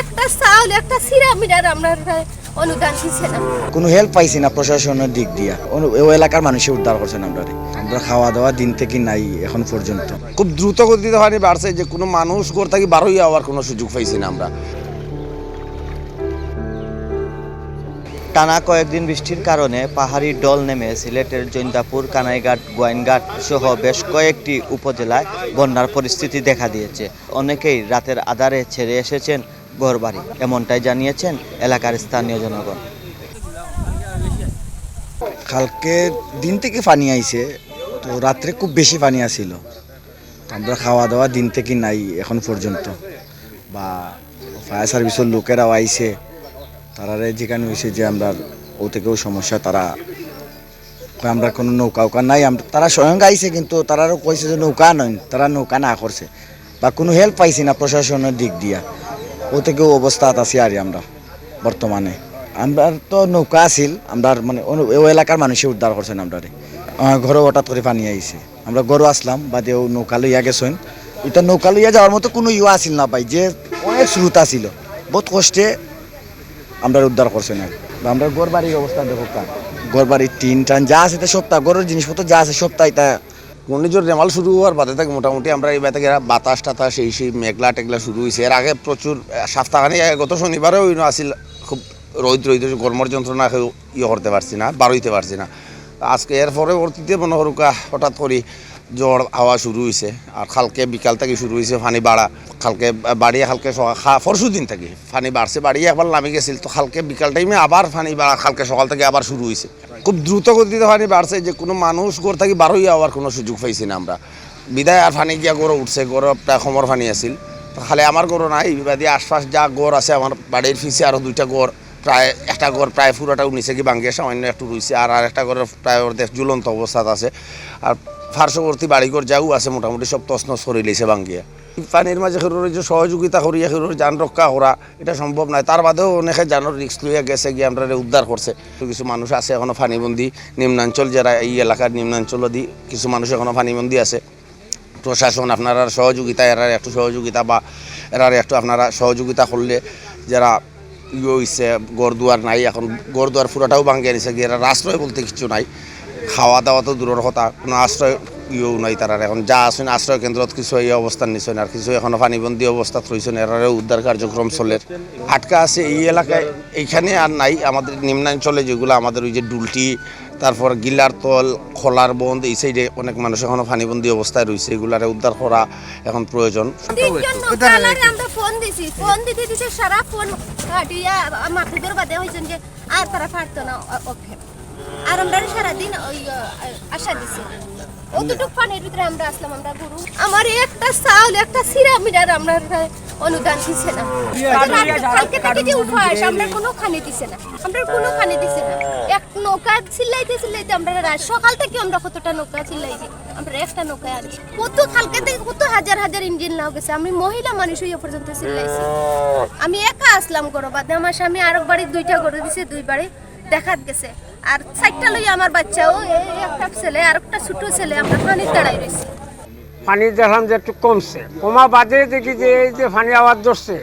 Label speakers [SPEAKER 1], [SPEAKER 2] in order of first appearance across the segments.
[SPEAKER 1] একটা চাউল একটা সিরা মিটার আমরা অনুদান দিচ্ছে না।
[SPEAKER 2] কোনো হেল্প পাইছি না প্রশাসনের দিক দিয়া। ওই এলাকার মানুষে উদ্ধার করছেন আমরা। আমরা খাওয়া দাওয়া দিন থেকে নাই এখন পর্যন্ত।
[SPEAKER 3] খুব দ্রুত গতিতে পানি বাড়ছে যে কোনো মানুষ ঘর থেকে বারোই হওয়ার কোনো সুযোগ পাইছি না আমরা।
[SPEAKER 4] টানা কয়েকদিন বৃষ্টির কারণে পাহাড়ি ডল নেমে সিলেটের জৈন্তাপুর কানাইঘাট গোয়াইনঘাট সহ বেশ কয়েকটি উপজেলায় বন্যার পরিস্থিতি দেখা দিয়েছে। অনেকেই রাতের আধারে ছেড়ে এসেছেন ঘরবাড়ি এমনটাই জানিয়েছেন এলাকার স্থানীয় জনগণ।
[SPEAKER 2] কালকে দিন থেকে পানি আইছে, তো রাত্রে খুব বেশি পানি আসিল। আমরা খাওয়া দাওয়া দিন থেকে নাই এখন পর্যন্ত। বা ফায়ার সার্ভিসের লোকেরাও আইছে, তারারে যেখানে হয়েছে যে আমরা, ও থেকেও সমস্যা, তারা আমরা কোনো নৌকা উকা নাই তারা স্বয়ং আইছে কিন্তু তারারও কইছে যে নৌকা নয়, তারা নৌকা না করছে। বা কোনো হেল্প পাইছি না প্রশাসনের দিক দিয়া। ও থেকেও অবস্থাত আছি আর আমরা, বর্তমানে। আমরা তো নৌকা আছিল আমরা মানে ওই এলাকার মানুষে উদ্ধার করছেন আমরা ঘরে হঠাৎ করে পানি আইছে। আমরা গরু আসলাম বা দেও নৌকা লইয়া গেছেন। এটা নৌকা লইয়া যাওয়ার মতো কোনো ইয়ে আসিল না ভাই, যে অনেক স্রোত আসিল বহুত কষ্টে আমরা উদ্ধার করছেন আর। আমরা ঘর বাড়ির অবস্থা দেখো ঘর বাড়ির টিন টান যা আছে সপ্তাহ ঘরের জিনিসপত্র যা আছে সপ্তাহ এটা
[SPEAKER 3] ঘূর্ণিঝড় রেমাল শুরু হওয়ার বাদে থেকে মোটামুটি আমরা এই থেকে বাতাস টাতাস, এই সেই মেঘলা টেঘলা শুরু হয়েছে এর আগে প্রচুর সপ্তাহখানি গত শনিবারেও আসিল খুব রোদ রোদ গরমর যন্ত্রণা ইয়ে করতে পারছি না, বারোইতে পারছি না। আজকে এর পরবর্তীতে মনে করুকা হঠাৎ করে জ্বর, হাওয়া শুরু হয়েছে আর কালকে বিকাল থেকে শুরু হয়েছে পানি বাড়া। খালকে বাড়িয়ে কালকে সকাল, খা- পরশু দিন থেকে পানি বাড়ছে, বাড়িয়ে একবার নামি গেছিল। তো খালকে বিকাল টাইমে আবার পানি বাড়া, কালকে সকাল থেকে আবার শুরু হয়েছে খুব দ্রুত গতিতে পানি বাড়ছে, যে কোনো মানুষ ঘর থাকি বারোই হওয়ার কোনো সুযোগ পাইছি না আমরা। বিদায় আর পানি গিয়া গড় উঠছে, গড় প্রায় সমর ফানি আছিল। খালি আমার গড় নাই বাদে আশপাশ যা গড় আছে, আমার বাড়ির ফিসে আরও দুইটা গড়, প্রায় একটা গড় প্রায় পুরোটা নিচে কি ভাঙ্গিয়ে সামান্য একটু রয়েছে আর আর একটা গড়ের প্রায় অর্ধেক ঝুলন্ত অবস্থাত আছে। আর পার্শ্ববর্তী বাড়িঘর যাও আছে, মোটামুটি সব তছনছ করে লেছে ভাঙ্গিয়ে। পানির মাঝে খেরোর যে সহযোগিতা করিয়া খেরোর যান রক্ষা করা এটা সম্ভব নয় তার বাদেও অনেকে জানোর রিক্স লইয়া গেছে, গিয়ে আমরা উদ্ধার করছে কিছু মানুষ আছে, এখনও ফানিবন্দি নিম্নাঞ্চল যারা এই এলাকার নিম্নাঞ্চল দি কিছু মানুষ এখনও ফানিবন্দি আছে। প্রশাসন আপনারা সহযোগিতা এরার একটু সহযোগিতা বা এরার একটু আপনারা সহযোগিতা করলে যারা ইয়ে হইছে গড়দুয়ার নাই, এখন গড়দুয়ার পুরোটাও ভাঙ্গিয়ে নিছে এরার আশ্রয় বলতে কিছু নাই। খাওয়া দাওয়া তো দূরের কথা, কোনো আশ্রয় ইয়েও নাই তারা এখন যা আছেন আশ্রয় কেন্দ্রত কিছু এই অবস্থান নিছেন আর কিছু এখনও পানিবন্দী অবস্থাত রয়েছেন এরারে উদ্ধার কার্যক্রম চলে। আটকা আছে এই এলাকায়। এইখানে আর নাই। আমাদের নিম্নাঞ্চলে যেগুলো আমাদের ওই যে ডুলটি, তারপর গিলার তল, খোলার বন্ধ, এই সাইডে অনেক মানুষ এখনও পানিবন্দী অবস্থায় রয়েছে এগুলারে উদ্ধার করা এখন প্রয়োজন।
[SPEAKER 1] আর তারা না আর আমরা সারাদিন আশা দিছি। অতটুক পানির ভিতরে আমরা আসলাম, আমরা গুরু। আমার একটা চাউল, একটা সিরা মিটার আমরা অনুদান দিছে না। কালকে থেকে যে আমরা কোনো খানি দিছে না। আমরা কোনো খানি দিছে না। এক নৌকা চিল্লাইতে চিল্লাইতে আমরা সকাল থেকে আমরা কতটা নৌকা চিল্লাইছি আমরা একটা নৌকায় কত কালকে থেকে কত হাজার হাজার ইঞ্জিন লাগ গেছে। আমি মহিলা মানুষ হইয়া পর্যন্ত চিল্লাইছি আমি একা আসলাম গরো বাদে আমার স্বামী আরেক বাড়ি দুইটা গরু দিছে, দুই বাড়ি। দেখাত গেছে। আর সাইডটা লইয়া আমার বাচ্চাও একটা ছেলে, আর একটা ছোট ছেলে, আমরা পানির দাঁড়াই রয়েছি।
[SPEAKER 5] পানি দেখলাম যে একটু কমছে। কমা বাদে দেখি যে এই যে পানি আওয়াজ ধরছে,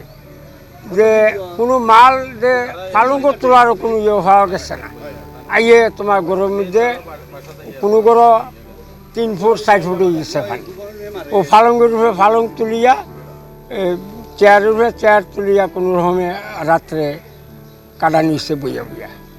[SPEAKER 5] যে কোনো মাল যে পালঙ্ক তোলারও কোনো ইয়ে হওয়া গেছে না। আইয়ে তোমার গরুর মধ্যে কোনো গরু তিন ফুট, চার ফুট হয়ে গেছে পানি। ও ফালঙ্গের উপরে ফালং তুলিয়া চেয়ারের উপরে চেয়ার তুলিয়া কোনো রকমে রাত্রে কাটা নিচ্ছে বইয়া বইয়া।